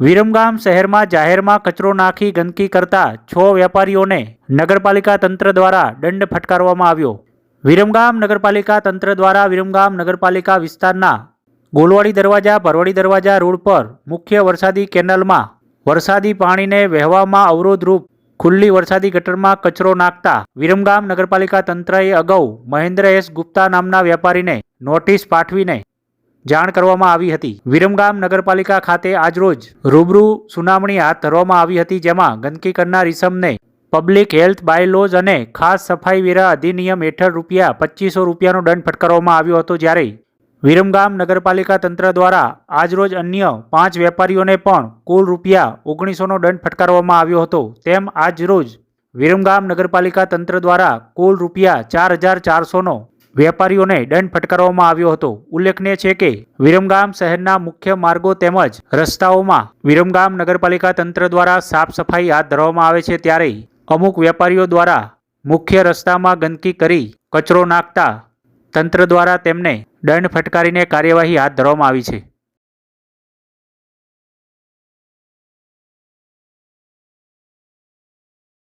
વિરમગામ શહેરમાં જાહેરમાં કચરો નાખી ગંદકી કરતા છ વેપારીઓને નગરપાલિકા તંત્ર દ્વારા દંડ ફટકારવામાં આવ્યો. વિરમગામ નગરપાલિકા તંત્ર દ્વારા વિરમગામ નગરપાલિકા વિસ્તારના ગોલવાડી દરવાજા, ભરવાડી દરવાજા રોડ પર મુખ્ય વરસાદી કેનાલમાં વરસાદી પાણીને વહેવામાં અવરોધરૂપ ખુલ્લી વરસાદી ગટરમાં કચરો નાખતા વિરમગામ નગરપાલિકા તંત્રએ અગાઉ મહેન્દ્ર એસ ગુપ્તા નામના વેપારીને નોટિસ પાઠવીને જાણ કરવામાં આવી હતી. વિરમગામ નગરપાલિકા ખાતે આજરોજ રૂબરૂ સુનાવણી હાથ ધરવામાં આવી હતી, જેમાં ગંદકી કરનાર ઇસમને પબ્લિક હેલ્થ બાયલોઝ અને ખાસ સફાઈ વેરા અધિનિયમ હેઠળ રૂપિયા પચીસો રૂપિયાનો દંડ ફટકારવામાં આવ્યો હતો, જ્યારે વિરમગામ નગરપાલિકા તંત્ર દ્વારા આજરોજ અન્ય પાંચ વેપારીઓને પણ કુલ રૂપિયા ઓગણીસોનો દંડ ફટકારવામાં આવ્યો હતો. તેમ આજરોજ વિરમગામ નગરપાલિકા તંત્ર દ્વારા કુલ રૂપિયા ચાર હજાર ચારસોનો વેપારીઓને દંડ ફટકારવામાં આવ્યો હતો. ઉલ્લેખનીય છે કે, વિરમગામ શહેરના મુખ્ય માર્ગો તેમજ રસ્તાઓમાં વિરમગામ નગરપાલિકા તંત્ર દ્વારા સાફ સફાઈ હાથ ધરવામાં આવે છે ત્યારે અમુક વેપારીઓ દ્વારા મુખ્ય રસ્તામાં ગંદકી કરી કચરો નાખતા તંત્ર દ્વારા તેમને દંડ ફટકારીને કાર્યવાહી હાથ ધરવામાં આવી છે.